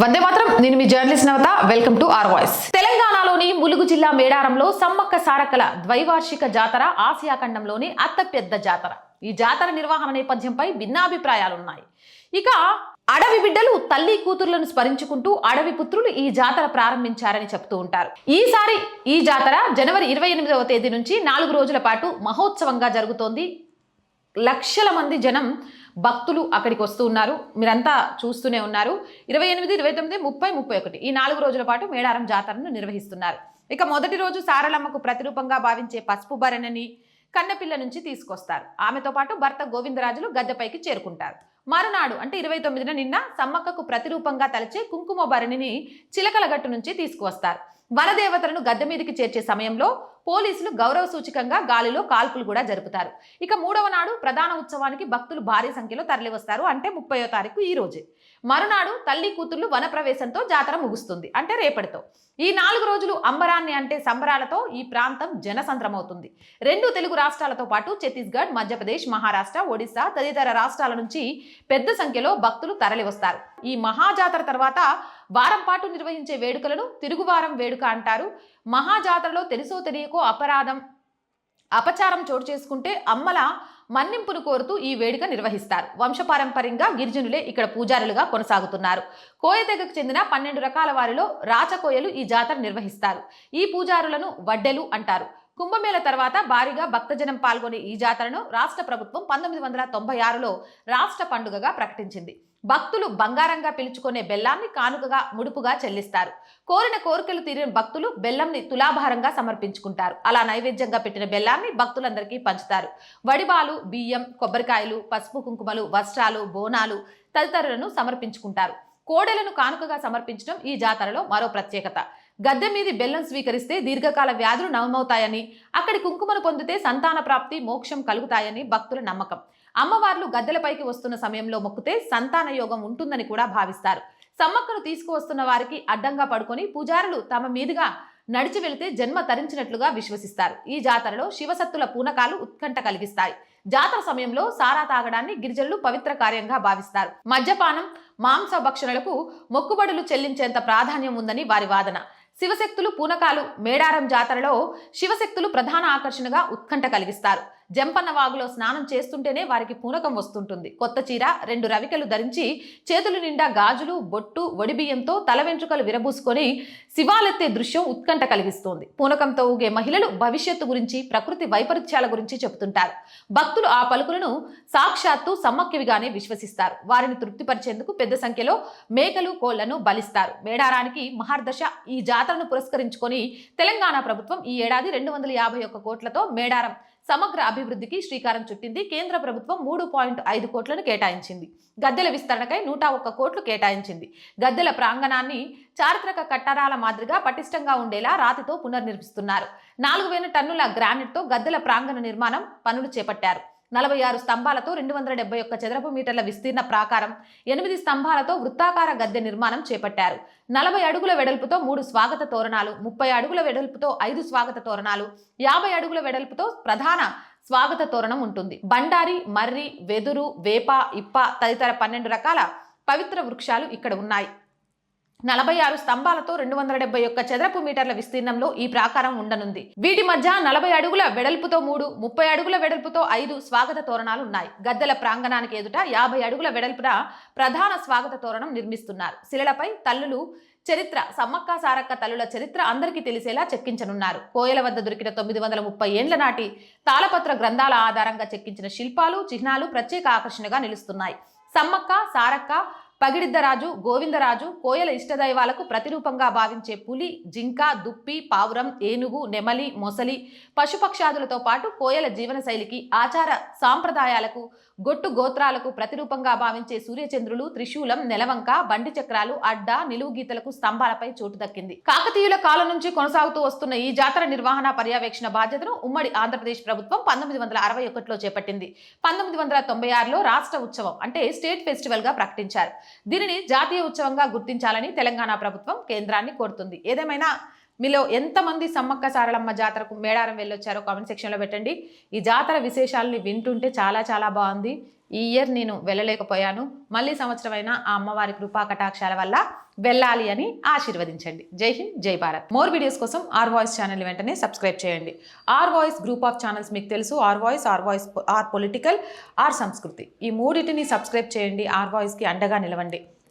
వందే మాత్రం. నేను మీ journalist Navatha. Welcome to R voice. తెలంగాణలోని ములుగు జిల్లా మేడారంలో సమ్మక్క సారక్కల ద్వైవార్షిక జాతర ఆసియా ఖండంలోని అతిపెద్ద జాతర. ఈ జాతర నిర్వహణ నేపథ్యంపై భిన్నాభిప్రాయాలున్నాయి. ఇక అడవి బిడ్డలు తల్లి కూతుర్లను స్మరించుకుంటూ అడవి పుత్రులు ఈ జాతర ప్రారంభించారని చెప్తూ ఉంటారు. ఈసారి ఈ జాతర జనవరి ఇరవై ఎనిమిదవ తేదీ నుంచి నాలుగు రోజుల పాటు మహోత్సవంగా జరుగుతోంది. లక్షల మంది జనం భక్తులు అక్కడికి వస్తూ ఉన్నారు. మీరంతా చూస్తూనే ఉన్నారు. ఇరవై ఎనిమిది ఇరవై తొమ్మిది ముప్పై ముప్పై ఒకటి ఈ నాలుగు రోజుల పాటు మేడారం జాతరను నిర్వహిస్తున్నారు. ఇక మొదటి రోజు సారలమ్మకు ప్రతిరూపంగా భావించే పసుపు భరణని కన్నెపిల్ల నుంచి తీసుకొస్తారు. ఆమెతో పాటు భర్త గోవిందరాజులు గద్దెపైకి చేరుకుంటారు. మరునాడు అంటే ఇరవై తొమ్మిదిన నిన్న సమ్మక్కకు ప్రతిరూపంగా తలచే కుంకుమ భరణిని చిలకలగట్టు నుంచి తీసుకువస్తారు. వనదేవతలను గద్దె మీదకి చేర్చే సమయంలో పోలీసులు గౌరవ సూచకంగా గాలిలో కాల్పులు కూడా జరుపుతారు. ఇక మూడవ నాడు ప్రధాన ఉత్సవానికి భక్తులు భారీ సంఖ్యలో తరలివస్తారు. అంటే ముప్పయో తారీఖు ఈ రోజే. మరునాడు తల్లి కూతుర్లు వనప్రవేశంతో జాతర ముగుస్తుంది. అంటే రేపటితో. ఈ నాలుగు రోజులు అంబరాన్ని అంటే సంబరాలతో ఈ ప్రాంతం జనసంద్రమవుతుంది. రెండు తెలుగు రాష్ట్రాలతో పాటు ఛత్తీస్గఢ్ మధ్యప్రదేశ్ మహారాష్ట్ర ఒడిశా తదితర రాష్ట్రాల నుంచి పెద్ద సంఖ్యలో భక్తులు తరలివస్తారు. ఈ మహాజాతర తర్వాత వారం పాటు నిర్వహించే వేడుకలను తిరుగువారం వేడుక అంటారు. మహాజాతరలో తెలుసో తెలియకో అపరాధం అపచారం చోటు చేసుకుంటే అమ్మల మన్నింపును కోరుతూ ఈ వేడుక నిర్వహిస్తారు. వంశపారంపర్యంగా గిరిజనులే ఇక్కడ పూజారులుగా కొనసాగుతున్నారు. కోయ తెగకు చెందిన పన్నెండు రకాల వారిలో రాచకోయలు ఈ జాతర నిర్వహిస్తారు. ఈ పూజారులను వడ్డెలు అంటారు. కుంభమేళ తర్వాత భారీగా భక్తజనం పాల్గొనే ఈ జాతరను రాష్ట్ర ప్రభుత్వం పంతొమ్మిది వందల తొంభై ఆరులో రాష్ట్ర పండుగగా ప్రకటించింది. భక్తులు బంగారంగా పిలుచుకునే బెల్లాన్ని కానుకగా ముడుపుగా చెల్లిస్తారు. కోరిన కోరికలు తీరిన భక్తులు బెల్లంని తులాభారంగా సమర్పించుకుంటారు. అలా నైవేద్యంగా పెట్టిన బెల్లాన్ని భక్తులందరికీ పంచుతారు. వడిబాలు బియ్యం కొబ్బరికాయలు పసుపు కుంకుమలు వస్త్రాలు బోనాలు తదితరులను సమర్పించుకుంటారు. కోడెలను కానుకగా సమర్పించడం ఈ జాతరలో మరో ప్రత్యేకత. గద్దె మీది బెల్లం స్వీకరిస్తే దీర్ఘకాల వ్యాధులు నవమవుతాయని అక్కడి కుంకుమను పొందితే సంతాన ప్రాప్తి మోక్షం కలుగుతాయని భక్తుల నమ్మకం. అమ్మవార్లు గద్దెలపైకి వస్తున్న సమయంలో మొక్కితే సంతాన యోగం ఉంటుందని కూడా భావిస్తారు. సమ్మక్కను తీసుకువస్తున్న వారికి అడ్డంగా పడుకొని పూజారులు తమ మీదుగా నడిచి వెళితే జన్మ తరించినట్లుగా విశ్వసిస్తారు. ఈ జాతరలో శివసత్తుల పూనకాలు ఉత్కంఠ కలిగిస్తాయి. జాతర సమయంలో సారా తాగడాన్ని గిరిజనులు పవిత్ర కార్యంగా భావిస్తారు. మద్యపానం మాంస భక్షణలకు మొక్కుబడులు చెల్లించేంత ప్రాధాన్యం ఉందని వారి వాదన. శివశక్తులు పూనకాలు మేడారం జాతరలో శివశక్తులు ప్రధాన ఆకర్షణగా ఉత్కంఠ కలిగిస్తారు. జంపన్న వాగులో స్నానం చేస్తుంటేనే వారికి పూనకం వస్తుంటుంది. కొత్త చీర రెండు రవికలు ధరించి చేతులు నిండా గాజులు బొట్టు వడిబియ్యంతో తల వెంట్రుకలు విరబూసుకొని శివాలెత్తే దృశ్యం ఉత్కంఠ కలిగిస్తోంది. పూనకంతో ఊగే మహిళలు భవిష్యత్తు గురించి ప్రకృతి వైపరీత్యాల గురించి చెబుతుంటారు. భక్తులు ఆ పలుకులను సాక్షాత్తు సమ్మక్కివిగానే విశ్వసిస్తారు. వారిని తృప్తిపరిచేందుకు పెద్ద సంఖ్యలో మేకలు కోళ్ళను బలిస్తారు. మేడారానికి మహర్దశ ఈ జాతరను పురస్కరించుకొని తెలంగాణ ప్రభుత్వం ఈ ఏడాది రెండు వందల యాభై ఒక్క కోట్లతో మేడారం సమగ్ర అభివృద్ధికి శ్రీకారం చుట్టింది. కేంద్ర ప్రభుత్వం మూడు పాయింట్ ఐదు కోట్లను కేటాయించింది. గద్దెల విస్తరణకై నూట ఒక్క కోట్లు కేటాయించింది. గద్దెల ప్రాంగణాన్ని చారిత్రక కట్టడాల మాదిరిగా పటిష్టంగా ఉండేలా రాతితో పునర్నిర్మిస్తున్నారు. నాలుగు వేల టన్నుల గ్రానైట్తో గద్దెల ప్రాంగణ నిర్మాణం పనులు చేపట్టారు. నలభై ఆరు స్తంభాలతో రెండు వందల డెబ్బై ఒక్క చదరపు మీటర్ల విస్తీర్ణ ప్రాకారం ఎనిమిది స్తంభాలతో వృత్తాకార గద్దె నిర్మాణం చేపట్టారు. నలభై అడుగుల వెడల్పుతో మూడు స్వాగత తోరణాలు ముప్పై అడుగుల వెడల్పుతో ఐదు స్వాగత తోరణాలు యాభై అడుగుల వెడల్పుతో ప్రధాన స్వాగత తోరణం ఉంటుంది. బండారి మర్రి వెదురు వేప ఇప్ప తదితర పన్నెండు రకాల పవిత్ర వృక్షాలు ఇక్కడ ఉన్నాయి. నలభై ఆరు స్తంభాలతో రెండు వందల డెబ్బై ఒక్క చదరపు మీటర్ల విస్తీర్ణంలో ఈ ప్రాకారం ఉండనుంది. వీటి మధ్య నలభై అడుగుల వెడల్పుతో మూడు ముప్పై అడుగుల వెడల్పుతో ఐదు స్వాగత తోరణాలు ఉన్నాయి. గద్దెల ప్రాంగణానికి ఎదుట యాభై అడుగుల వెడల్పున ప్రధాన స్వాగత తోరణం నిర్మిస్తున్నారు. శిలలపై తల్లులు చరిత్ర సమ్మక్క సారక్క తల్లుల చరిత్ర అందరికీ తెలిసేలా చెక్కించనున్నారు. కోయల వద్ద దొరికిన తొమ్మిది వందల ముప్పై ఏండ్ల నాటి తాళపత్ర గ్రంథాల ఆధారంగా చెక్కించిన శిల్పాలు చిహ్నాలు ప్రత్యేక ఆకర్షణగా నిలుస్తున్నాయి. సమ్మక్క సారక్క పగిడిద్దరాజు గోవిందరాజు కోయల ఇష్టదైవాలకు ప్రతిరూపంగా భావించే పులి జింక దుప్పి పావురం ఏనుగు నెమలి మొసలి పశుపక్షాదులతో పాటు కోయల జీవనశైలికి ఆచార సాంప్రదాయాలకు గొట్టు గోత్రాలకు ప్రతిరూపంగా భావించే సూర్యచంద్రులు త్రిశూలం నెలవంక బండి చక్రాలు అడ్డ నిలువు గీతలకు స్తంభాలపై చోటు దక్కింది. కాకతీయుల కాలం నుంచి కొనసాగుతూ వస్తున్న ఈ జాతర నిర్వహణ పర్యవేక్షణ బాధ్యతను ఉమ్మడి ఆంధ్రప్రదేశ్ ప్రభుత్వం పంతొమ్మిది వందల అరవై ఒకటిలో చేపట్టింది. పంతొమ్మిది వందల తొంభై ఆరులో రాష్ట్ర ఉత్సవం అంటే స్టేట్ ఫెస్టివల్గా ప్రకటించారు. దీనిని జాతీయ ఉత్సవంగా గుర్తించాలని తెలంగాణ ప్రభుత్వం కేంద్రాన్ని కోరుతుంది. ఏదేమైనా మీలో ఎంతమంది సమ్మక్క సారలమ్మ జాతరకు మేడారం వెళ్ళొచ్చారో కామెంట్ సెక్షన్లో పెట్టండి. ఈ జాతర విశేషాలని వింటుంటే చాలా చాలా బాగుంది. ఈ ఇయర్ నేను వెళ్ళలేకపోయాను. మళ్ళీ సంవత్సరమైనా ఆ అమ్మవారి కృపా కటాక్షాల వల్ల వెళ్ళాలి అని ఆశీర్వదించండి. జై హింద్ జై భారత్. మోర్ వీడియోస్ కోసం ఆర్ వాయిస్ ఛానల్ వెంటనే సబ్స్క్రైబ్ చేయండి. R voice group of channels మీకు తెలుసు. R voice R voice R political R Samskruthi. ఈ మూడింటిని సబ్స్క్రైబ్ చేయండి. ఆర్ వాయిస్కి అండగా నిలవండి.